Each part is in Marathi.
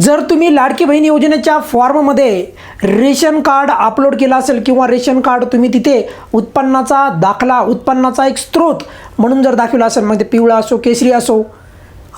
जर तुम्ही लाडकी बहीण योजनेच्या फॉर्ममध्ये रेशन कार्ड अपलोड केलं असेल किंवा रेशन कार्ड तुम्ही तिथे उत्पन्नाचा दाखला उत्पन्नाचा एक स्रोत म्हणून जर दाखवला असेल मग ते पिवळा असो केसरी असो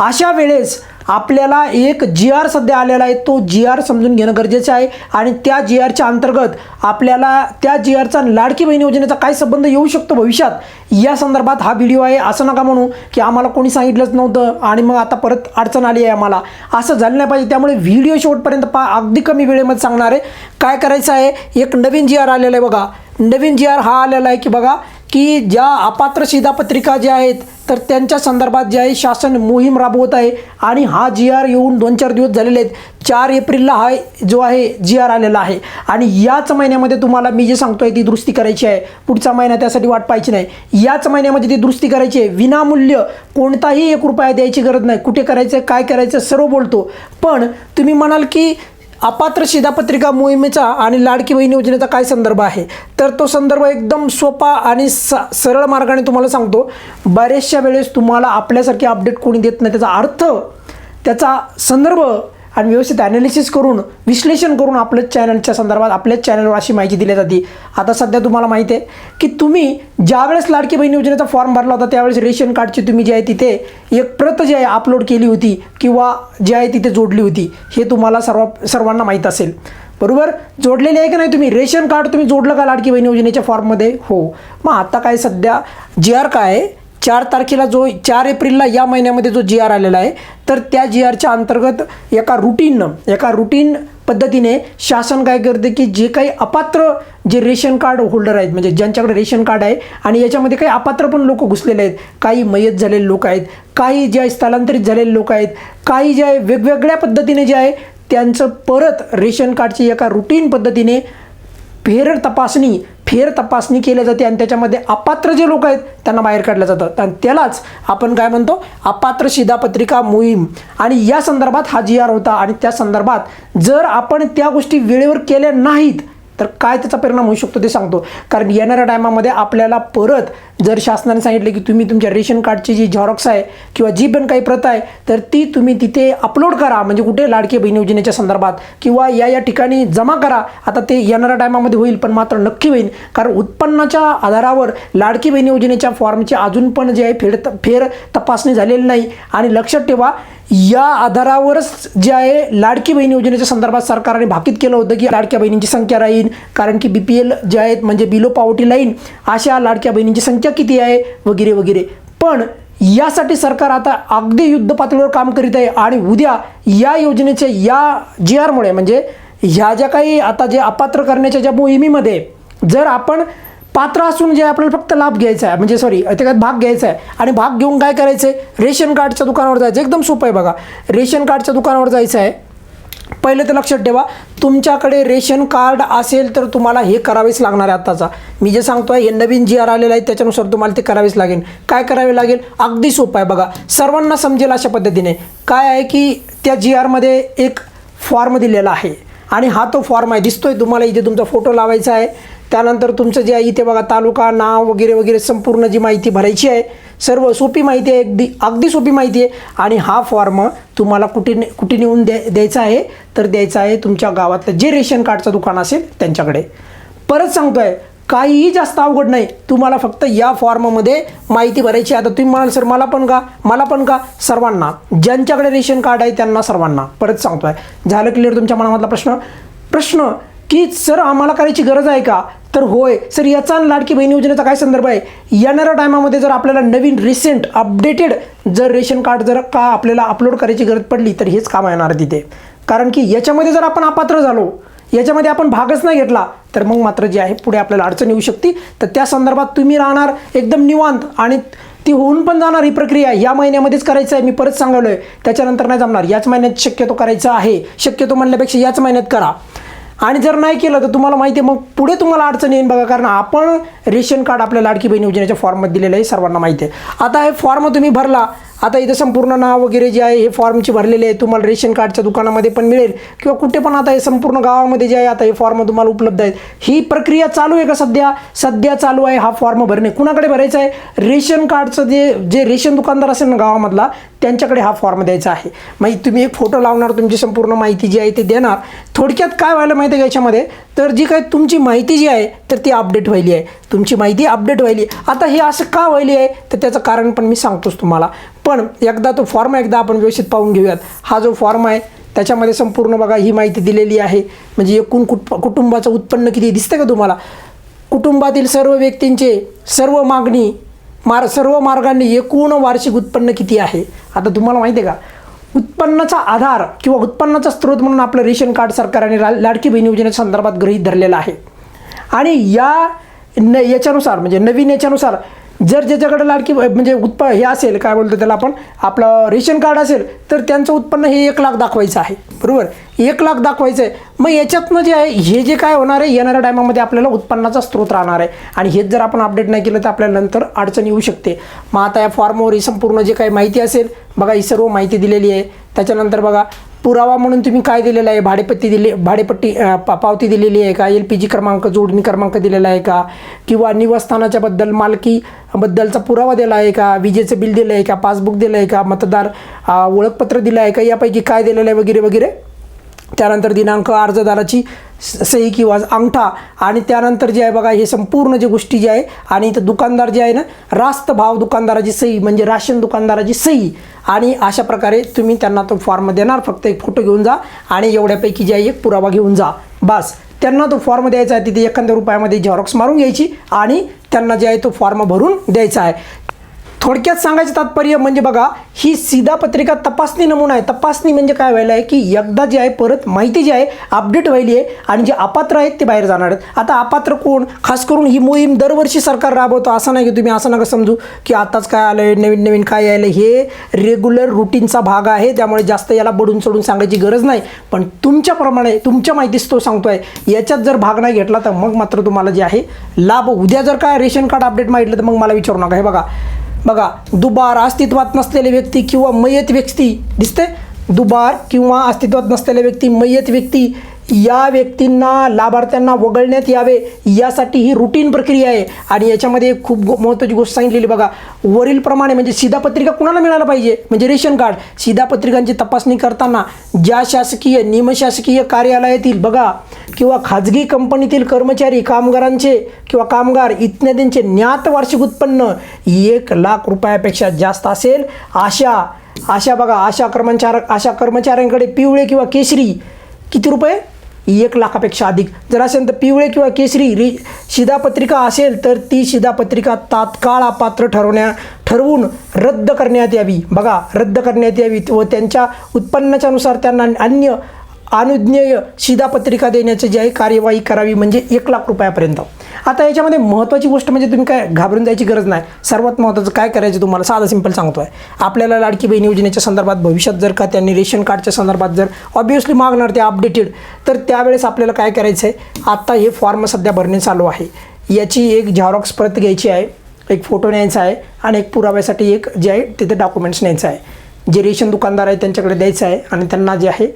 अशा वेळेस आपल्याला एक जी आर सध्या आलेला आहे. तो जी आर समजून घेणं गरजेचं आहे. आणि त्या जी आरच्या अंतर्गत आपल्याला त्या जी आरचा लाडकी बहीण योजनेचा काय संबंध येऊ शकतो भविष्यात? या संदर्भात हा व्हिडिओ आहे. असं नका म्हणू की आम्हाला कोणी सांगितलंच नव्हतं आणि मग आता परत अडचण आली आहे आम्हाला. असं झालं नाही पाहिजे. त्यामुळे व्हिडिओ शेवटपर्यंत पा अगदी कमी वेळेमध्ये सांगणार आहे. काय करायचं आहे? एक नवीन जी आर आलेला आहे बघा. नवीन जी आर हा आलेला आहे की बघा की ज्या अपात्र शिधापत्रिका ज्या आहेत तर त्यांच्या संदर्भात जे आहे शासन मोहीम राबवत आहे. आणि हा जी आर येऊन दोन चार दिवस झालेले आहेत. चार एप्रिलला हा जो आहे जी आर आलेला आहे. आणि याच महिन्यामध्ये तुम्हाला मी जे सांगतो आहे ती दुरुस्ती करायची आहे. पुढचा महिना त्यासाठी वाट पाहायची नाही. याच महिन्यामध्ये ती दुरुस्ती करायची आहे. विनामूल्य कोणताही एक रुपया द्यायची गरज नाही. कुठे करायचं काय करायचं सर्व बोलतो. पण तुम्ही म्हणाल की अपात्र शिधापत्रिका मोहिमेचा आणि लाडकी बहीण योजनेचा काय संदर्भ आहे? तर तो संदर्भ एकदम सोपा आणि स सरळ मार्गाने तुम्हाला सांगतो. बरेचशा वेळेस तुम्हाला आपल्यासारखे अपडेट कोणी देत नाही त्याचा अर्थ त्याचा संदर्भ आणि व्यवस्थित ॲनालिसिस करून विश्लेषण करून आपल्या चॅनलच्या संदर्भात आपल्याच चॅनलवर अशी माहिती दिली जाते. आता सध्या तुम्हाला माहिती आहे की तुम्ही ज्यावेळेस लाडकी बहीण योजनेचा फॉर्म भरला होता त्यावेळेस रेशन कार्डची तुम्ही जे आहे तिथे एक प्रत जी आहे अपलोड केली होती किंवा जी आहे तिथे जोडली होती हे तुम्हाला सर्व सर्वांना माहीत असेल. बरोबर? जोडलेले आहे की नाही तुम्ही? रेशन कार्ड तुम्ही जोडलं का लाडकी बहीण योजनेच्या फॉर्ममध्ये हो. मग आता काय सध्या जी आर काय आहे चार तारखेला जो चार एप्रिलला या महिन्यामध्ये जो जी आर आलेला आहे तर त्या जी आरच्या अंतर्गत एका रुटीननं एका रुटीन पद्धतीने शासन काय करते की जे काही अपात्र जे रेशन कार्ड होल्डर आहेत म्हणजे ज्यांच्याकडे रेशन कार्ड आहे आणि याच्यामध्ये काही अपात्र पण लोक घुसलेले आहेत काही मयत झालेले लोक आहेत काही जे आहे स्थलांतरित झालेले लोक आहेत काही जे आहे वेगवेगळ्या पद्धतीने जे आहे त्यांचं परत रेशन कार्डची एका रुटीन पद्धतीने फेर तपासणी फेर तपासणी केली जाते आणि त्याच्यामध्ये अपात्र जे लोक आहेत त्यांना बाहेर काढलं जातं. आणि त्यालाच आपण काय म्हणतो? अपात्र शिधापत्रिका मोहीम. आणि या संदर्भात हा जी आर होता आणि त्या संदर्भात जर आपण त्या गोष्टी वेळेवर केल्या नाहीत तर काय त्याचा परिणाम होऊ शकतो ते सांगतो. कारण येणाऱ्या टायमामध्ये आपल्याला परत जर शासनाने सांगितलं की तुम्ही तुमच्या रेशन कार्डची जी झॉरॉक्स आहे किंवा जी पण काही प्रत आहे तर ती तुम्ही तिथे अपलोड करा. म्हणजे कुठे लाडकी बहीण योजनेच्या संदर्भात किंवा या या ठिकाणी जमा करा. आता ते येणाऱ्या टायमामध्ये होईल पण मात्र नक्की होईल. कारण उत्पन्नाच्या आधारावर लाडकी बहीण योजनेच्या फॉर्मची अजून पण जे आहे फेर फेर तपासणी झालेली नाही. आणि लक्षात ठेवा या आधारावरच जे आहे लाडकी बहीण योजनेच्या संदर्भात सरकारने भाकीत केलं होतं की लाडक्या बहिणींची संख्या राहील. कारण की बी पी एल जे आहेत म्हणजे बिलो पॉवर्टी लाईन अशा लाडक्या बहिणींची संख्या किती आहे? वगैरे वगैरे. पण यासाठी सरकार आता अगदी युद्ध पातळीवर काम करीत आहे आणि उद्या या योजनेच्या या जी आरमुळे म्हणजे ह्या ज्या काही आता जे अपात्र करण्याच्या ज्या मोहिमेमध्ये जर आपण पात्र असून जे आपल्याला फक्त लाभ घ्यायचा आहे म्हणजे सॉरी त्याच्यात भाग घ्यायचा आहे आणि भाग घेऊन काय करायचं आहे? रेशन कार्डच्या दुकानावर जायचं एकदम सोपं आहे बघा. रेशन कार्डच्या दुकानावर जायचं आहे. पहिले तर लक्षात ठेवा तुमच्याकडे रेशन कार्ड असेल तर तुम्हाला हे करावेच लागणार आहे आत्ताचा. मी जे सांगतो आहे हे नवीन जी आर आलेलं आहे त्याच्यानुसार तुम्हाला ते करावेच लागेल. काय करावे लागेल? अगदी सोपं आहे बघा. सर्वांना समजेल अशा पद्धतीने. काय आहे की त्या जी आरमध्ये एक फॉर्म दिलेला आहे. आणि हा तो फॉर्म आहे. दिसतोय तुम्हाला इथे तुमचा फोटो लावायचा आहे. त्यानंतर तुमचं जे आहे इथे बघा तालुका नाव वगैरे वगैरे संपूर्ण जी माहिती भरायची आहे सर्व सोपी माहिती आहे अगदी अगदी सोपी माहिती आहे. आणि हा फॉर्म तुम्हाला कुठे ने कुठे नेऊन द्या द्यायचा आहे तर द्यायचा आहे तुमच्या गावातलं जे रेशन कार्डचं दुकान असेल त्यांच्याकडे. परत सांगतो आहे काहीही जास्त अवघड नाही. तुम्हाला फक्त या फॉर्ममध्ये माहिती भरायची आहे. आता तुम्ही म्हणाल सर मला पण का मला पण का सर्वांना ज्यांच्याकडे रेशन कार्ड आहे त्यांना सर्वांना. परत सांगतो आहे झालं क्लिअर तुमच्या मनामधला प्रश्न? प्रश्न की सर आम्हाला करायची गरज आहे का? तर होय सर याचा लाडकी बहीण योजनेचा काय संदर्भ आहे? येणाऱ्या टायमामध्ये जर आपल्याला नवीन रिसेंट अपडेटेड जर रेशन कार्ड जर का आपल्याला अपलोड करायची गरज पडली तर हेच काम येणार तिथे. कारण की याच्यामध्ये जर आपण अपात्र झालो याच्यामध्ये आपण भागच नाही घेतला तर मग मात्र जे आहे पुढे आपल्याला अडचण येऊ शकते. तर त्या संदर्भात तुम्ही राहणार एकदम निवांत आणि ती होऊन पण जाणार ही प्रक्रिया. या महिन्यामध्येच करायचं आहे मी परत सांगलो आहे त्याच्यानंतर नाही जमणार. याच महिन्यात शक्यतो करायचं आहे. शक्यतो म्हणल्यापेक्षा याच महिन्यात करा. आणि जर नाही केलं तर तुम्हाला माहिती आहे मग पुढे तुम्हाला अडचण येईल बघा. कारण आपण रेशन कार्ड आपल्या लाडकी बहीण योजनेच्या फॉर्ममध्ये दिलेलं आहे सर्वांना माहिती आहे. आता हे फॉर्म तुम्ही भरला आता इथं संपूर्ण नाव वगैरे जे आहे हे फॉर्मची भरलेले आहे तुम्हाला रेशन कार्डच्या दुकानामध्ये पण मिळेल किंवा कुठे पण आता हे संपूर्ण गावामध्ये जे आहे आता हे फॉर्म तुम्हाला उपलब्ध आहेत. ही प्रक्रिया चालू आहे का सध्या? सध्या चालू आहे हा फॉर्म भरणे. कुणाकडे भरायचा आहे? रेशन कार्डचं जे जे रेशन दुकानदार असेल ना गावामधला त्यांच्याकडे हा फॉर्म द्यायचा आहे. म्हणजे तुम्ही एक फोटो लावणार तुमची संपूर्ण माहिती जी आहे ते देणार. थोडक्यात काय व्हायला माहिती आहे याच्यामध्ये? तर जी काय तुमची माहिती जी आहे तर ती अपडेट व्हायली आहे. तुमची माहिती अपडेट व्हायली. आता हे असं का व्हायली आहे? तर त्याचं कारण पण मी सांगतोच तुम्हाला. पण एकदा तो फॉर्म एकदा आपण व्यवस्थित पाहून घेऊयात. हा जो फॉर्म आहे त्याच्यामध्ये संपूर्ण बघा ही माहिती दिलेली आहे. म्हणजे एकूण कुट कुटुंबाचं उत्पन्न किती दिसतं का तुम्हाला? कुटुंबातील सर्व व्यक्तींचे सर्व मागणी मार सर्व मार्गांनी एकूण वार्षिक उत्पन्न किती आहे? आता तुम्हाला माहिती आहे का? उत्पन्नाचा आधार किंवा उत्पन्नाचा स्रोत म्हणून आपलं रेशन कार्ड सरकारने ला लाडकी बहीण योजनेच्या संदर्भात गृहीत धरलेला आहे. आणि या न याच्यानुसार म्हणजे नवीन याच्यानुसार जर ज्याच्याकडे लाडकी म्हणजे उत्प हे असेल काय बोलतो त्याला आपण आपलं रेशन कार्ड असेल तर त्यांचं उत्पन्न हे एक लाख दाखवायचं आहे. बरोबर? एक लाख दाखवायचं आहे मग याच्यातनं जे आहे हे जे काय होणार आहे येणाऱ्या टायमामध्ये आपल्याला उत्पन्नाचा स्रोत राहणार आहे. आणि हेच जर आपण अपडेट नाही केलं तर आपल्याला नंतर अडचण येऊ शकते. मग आता या फॉर्मवर ही संपूर्ण जे काही माहिती असेल बघा ही सर्व माहिती दिलेली आहे. त्याच्यानंतर बघा पुरावा म्हणून तुम्ही काय दिलेला आहे? भाडेपट्टी दिली भाडेपट्टी पा पावती दिलेली आहे का? एल पी जी क्रमांक जोडणी क्रमांक दिलेला आहे का? किंवा निवासस्थानाच्या बद्दल मालकी बद्दलचा पुरावा दिला आहे का? विजेचं बिल दिलं आहे का? पासबुक दिलं आहे का? मतदार ओळखपत्र दिलं आहे का? यापैकी काय दिलेलं आहे वगैरे वगैरे? त्यानंतर दिनांक अर्जदाराची स- सही किंवा अंगठा. आणि त्यानंतर जे आहे बघा हे संपूर्ण जे गोष्टी जे आहे आणि इथं दुकानदार जे आहे ना रास्त भाव दुकानदाराची सही म्हणजे राशन दुकानदाराची सही. आणि अशा प्रकारे तुम्ही त्यांना तो फॉर्म देणार फक्त एक फोटो घेऊन जा आणि एवढ्यापैकी जे आहे एक पुरावा घेऊन जा. बस. त्यांना तो फॉर्म द्यायचा आहे तिथे एखाद्या रुपयामध्ये झेरॉक्स मारून घ्यायची आणि त्यांना जे आहे तो फॉर्म भरून द्यायचा आहे. थोडक्यात सांगायचं तात्पर्य म्हणजे बघा ही सीधा पत्रिका तपासणी नमुना आहे. तपासणी म्हणजे काय व्हायला आहे की एकदा जे आहे परत माहिती जी आहे अपडेट व्हायली आहे आणि जे अपात्र आहेत ते बाहेर जाणार आहेत. आता अपात्र कोण? खास करून ही मोहीम दरवर्षी सरकार राबवतो. असं नाही की तुम्ही असं नका समजू की आताच काय आलं आहे नवीन नवीन काय यायलं हे रेग्युलर रुटीनचा भाग आहे. त्यामुळे जास्त याला बडून चढून सांगायची गरज नाही. पण तुमच्याप्रमाणे तुमच्या माहितीच तो सांगतोय. याच्यात जर भाग नाही घेतला तर मग मात्र तुम्हाला जे आहे लाभ. उद्या जर काय रेशन कार्ड अपडेट मागितलं तर मग मला विचारू नका. हे बघा बघा दुबार अस्तित्वात नसलेली व्यक्ती किंवा मयत व्यक्ती दिसते दुबार किंवा अस्तित्वात नसलेल्या व्यक्ती मयत व्यक्ती या व्यक्तींना लाभार्थ्यांना वगळण्यात यावे यासाठी ही रुटीन प्रक्रिया आहे. आणि याच्यामध्ये खूप गो महत्त्वाची गोष्ट सांगितलेली बघा. वरीलप्रमाणे म्हणजे शिधापत्रिका कुणाला मिळायला पाहिजे? म्हणजे रेशन कार्ड. शिधापत्रिकांची तपासणी करताना ज्या शासकीय निमशासकीय कार्यालयातील बघा किंवा खाजगी कंपनीतील कर्मचारी कामगारांचे किंवा कामगार इत्यादींचे ज्ञात वार्षिक उत्पन्न एक लाख रुपयापेक्षा जास्त असेल. अशा अशा बघा अशा कर्मचार अशा कर्मचाऱ्यांकडे पिवळे किंवा केशरी किती रुपये? एक लाखापेक्षा अधिक. जर असेल तर पिवळे किंवा केसरी रि शिधापत्रिका असेल तर ती शिधापत्रिका तात्काळ अपात्र ठरवण्या ठरवून रद्द करण्यात यावी. बघा रद्द करण्यात यावी व त्यांच्या उत्पन्नाच्यानुसार त्यांना अन्य अनुज्ञेय शिधापत्रिका देण्याची जी आहे कार्यवाही करावी म्हणजे एक लाख रुपयापर्यंत. आता याच्यामध्ये महत्त्वाची गोष्ट म्हणजे तुम्ही काय घाबरून जायची गरज नाही. सर्वात महत्त्वाचं काय करायचं तुम्हाला? साधं सिंपल सांगतो आहे आपल्याला लाडकी बहीण योजनेच्या संदर्भात भविष्यात जर का त्यांनी रेशन कार्डच्या संदर्भात जर ऑब्वियसली मागणार ते अपडेटेड तर त्यावेळेस आपल्याला काय करायचं आहे? आत्ता हे फॉर्म सध्या भरणे चालू आहे. याची एक झेरॉक्स प्रत घ्यायची आहे एक फोटो न्यायचा आहे आणि एक पुराव्यासाठी एक जे आहे तिथे डॉक्युमेंट्स न्यायचं आहे. जे रेशन दुकानदार आहे त्यांच्याकडे द्यायचं आहे आणि त्यांना जे आहे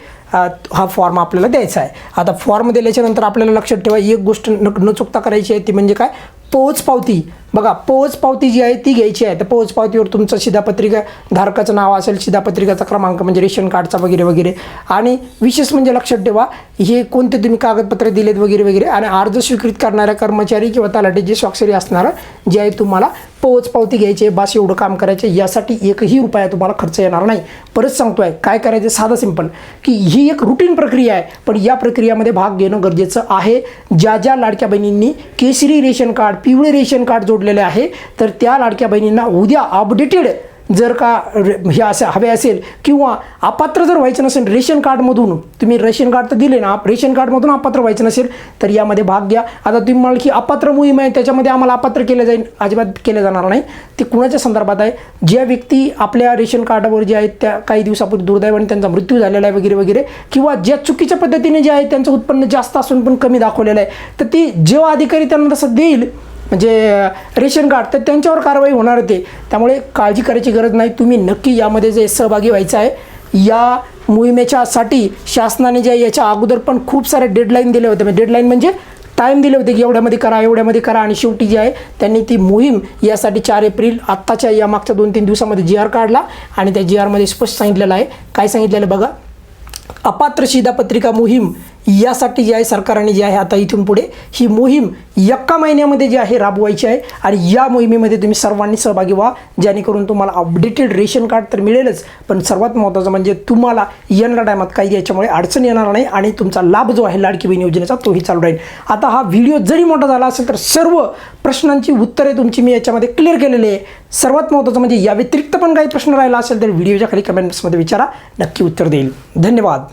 हा फॉर्म आपल्याला द्यायचा आहे. आता फॉर्म दिल्याच्यानंतर आपल्याला लक्षात ठेवा एक गोष्ट न न चुकता करायची आहे ती म्हणजे काय? पोच पावती. बघा पोच पावती जी आहे ती घ्यायची आहे. तर पोच पावतीवर तुमचं शिधापत्रिका धारकाचं नाव असेल शिधापत्रिकाचा क्रमांक म्हणजे रेशन कार्डचा वगैरे वगैरे. आणि विशेष म्हणजे लक्षात ठेवा हे कोणते तुम्ही कागदपत्र दिलेत वगैरे वगैरे. आणि अर्ज स्वीकृत करणाऱ्या कर्मचारी किंवा तलाठीची स्वाक्षरी असणारं जे आहे तुम्हाला पोच पावती घ्यायची आहे. बास एवढं काम करायचं आहे. यासाठी एकही रुपया तुम्हाला खर्च येणार नाही. परत सांगतोय काय करायचं साधं सिंपल की ही एक रुटीन प्रक्रिया आहे. पण या प्रक्रियामध्ये भाग घेणं गरजेचं आहे. ज्या ज्या लाडक्या बहिणींनी केसरी रेशन कार्ड पिवळे रेशन कार्ड जोडलेले आहे. तर त्या लाडक्या बहिणींना उद्या अपडेटेड जर का रे- हे असं हवे असेल किंवा अपात्र जर व्हायचं नसेल रेशन कार्डमधून तुम्ही रेशन कार्ड तर दिले ना रेशन कार्डमधून अपात्र व्हायचं नसेल तर यामध्ये भाग घ्या. आता तुम्ही म्हणाल की अपात्र मोहीम आहे त्याच्यामध्ये आम्हाला अपात्र केलं जाईल अजिबात केलं जाणार नाही. ते कुणाच्या संदर्भात आहे? ज्या व्यक्ती आपल्या रेशन कार्डावर जे आहेत त्या काही दिवसापूर्वी दुर्दैवाने त्यांचा मृत्यू झालेला आहे वगैरे वगैरे किंवा ज्या चुकीच्या पद्धतीने जे आहे त्यांचं उत्पन्न जास्त असून पण कमी दाखवलेलं आहे तर ती जेव्हा अधिकारी त्यांना तसं देईल म्हणजे रेशन कार्ड तर त्यांच्यावर कारवाई होणार होते. त्यामुळे काळजी करायची गरज नाही. तुम्ही नक्की यामध्ये जे सहभागी व्हायचं आहे या मोहिमेच्यासाठी शासनाने जे याच्या अगोदर पण खूप सारे डेडलाईन दिले होते. म्हणजे डेडलाईन म्हणजे टाईम दिले होते की एवढ्यामध्ये करा एवढ्यामध्ये करा आणि शेवटी जी आहे त्यांनी ती मोहीम यासाठी चार एप्रिल आत्ताच्या या मागच्या दोन तीन दिवसामध्ये जी आर काढला आणि त्या जी आरमध्ये स्पष्ट सांगितलेलं आहे. काय सांगितलेलं बघा? अपात्र शिधापत्रिका मोहीम यासाठी जी आहे सरकारने जी आहे आता इथून पुढे ही मोहीम एका महिन्यामध्ये जी आहे राबवायची आहे. आणि या मोहिमेमध्ये तुम्ही सर्वांनी सहभागी व्हा. जेणेकरून तुम्हाला अपडेटेड रेशन कार्ड तर मिळेलच पण सर्वात महत्त्वाचं म्हणजे तुम्हाला येणाऱ्या टायमात काही याच्यामुळे अडचण येणार नाही आणि तुमचा लाभ जो आहे लाडकी बहीण योजनेचा तोही चालू राहील. आता हा व्हिडिओ जरी मोठा झाला असेल तर सर्व प्रश्नांची उत्तरे तुमची मी याच्यामध्ये क्लिअर केलेली आहे. सर्वात महत्त्वाचं म्हणजे या व्यतिरिक्त पण काही प्रश्न राहिला असेल तर व्हिडिओच्या खाली कमेंट्समध्ये विचारा. नक्की उत्तर देईल. धन्यवाद.